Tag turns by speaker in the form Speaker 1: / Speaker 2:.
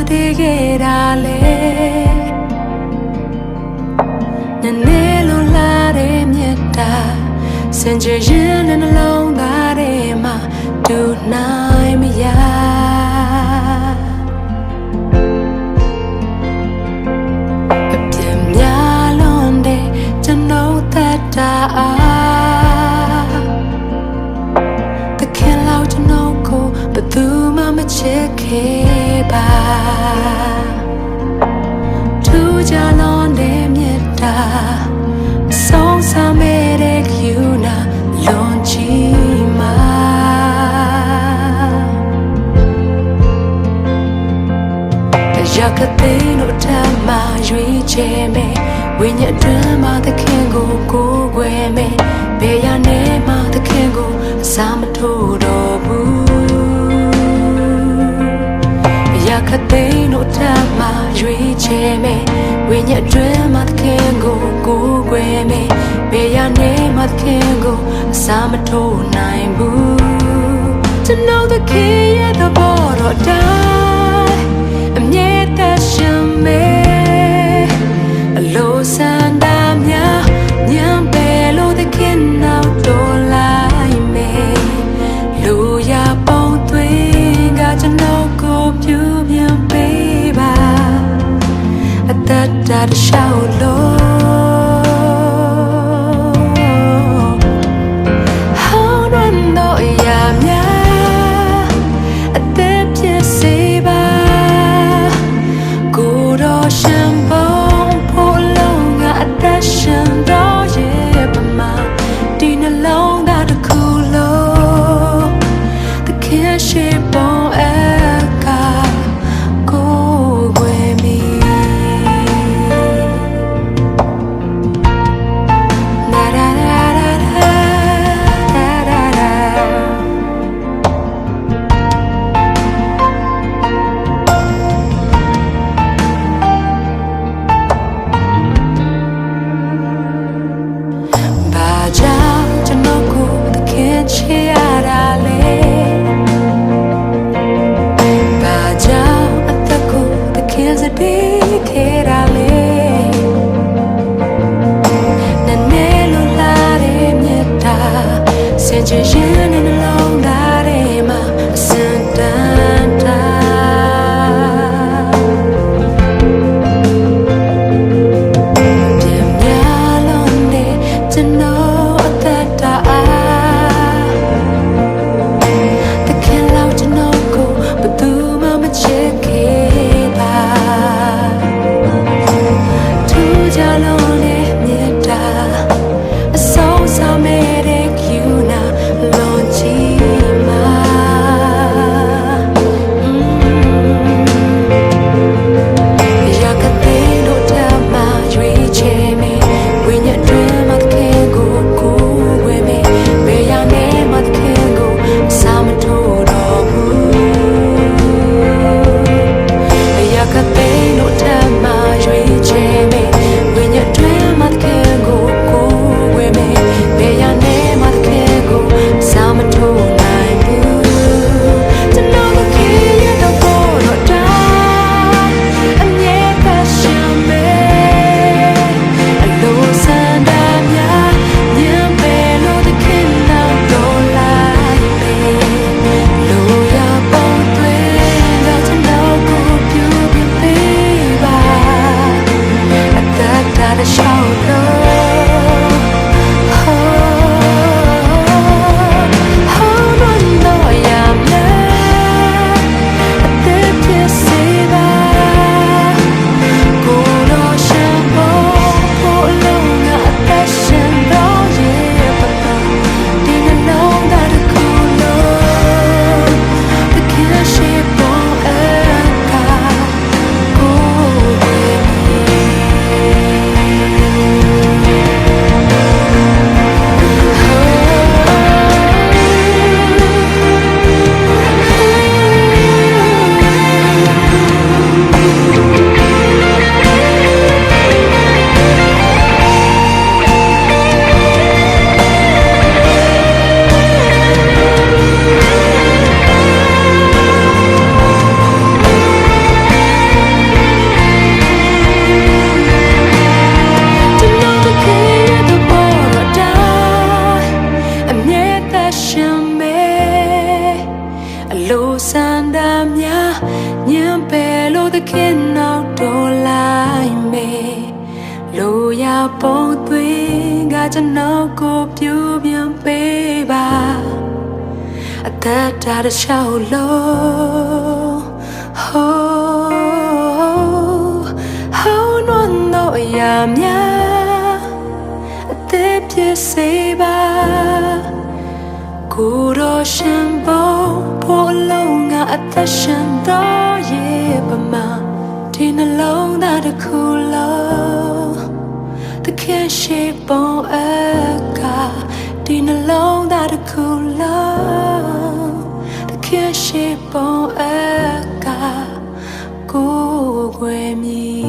Speaker 1: စတေးခဲ့တာလေနည်းနည်းလုံးလာတဲ့မြတ်တာစင်ကြရင်နဲ့နှလုံးသားထဲမှာတူနိုင်မရအပြင်းများလွန်တဲ့ကျွန်တော်သက်တာအားတခင်လောက်ကျွန်တော်ကိုဘယ်သူမှမချစ်ခဲ့ ပါသူကြလွန်တဲ့မြတ်တာဆုံးစမ်းမဲ့တဲ့ယူနာလွန်ချီမှာရကသိန်းတို့ထမ်းမှရွေးချယ်မယ်ဝိညာဉ်အတွင်းမှာသခင်ကိုကိုးကွယ်မယ်ဘယ်ရနဲ့မှသခင်ကိုအစာမထိုးတော့ ဘူးရကသိန်းတို့ထမ်းမှရွေးချယ်မယ်ဝိညာဉ်အတွင်းမှာသခင်ကိုကိုးကွယ်မယ်ဘယ်ရနဲ့မှသခင်ကိုအစာမထိုးနိုင်ဘူးကျွန်တော်သခင်ရဲ့သဘောတော်တိုင်းအမြဲတမ်းရှင်မေအလိုဆ လိုရပုံသွင်းကကျွန်တော်ကိုပြူပြန်ပေးပါအသက်တာတစ်လျှောက်လို့ Oh, how no no ya mya အသက်ပြည့်စေပါကိုယ်တော်ရှင်ပေါ်ပေါ်လုံးကအသက်ရှင်တော် ရှိပုံအခါဒီနှလုံးသားတစ်ခုလုံးတခင်ရှိပုံအခါကိုယ်ွယ်မြည်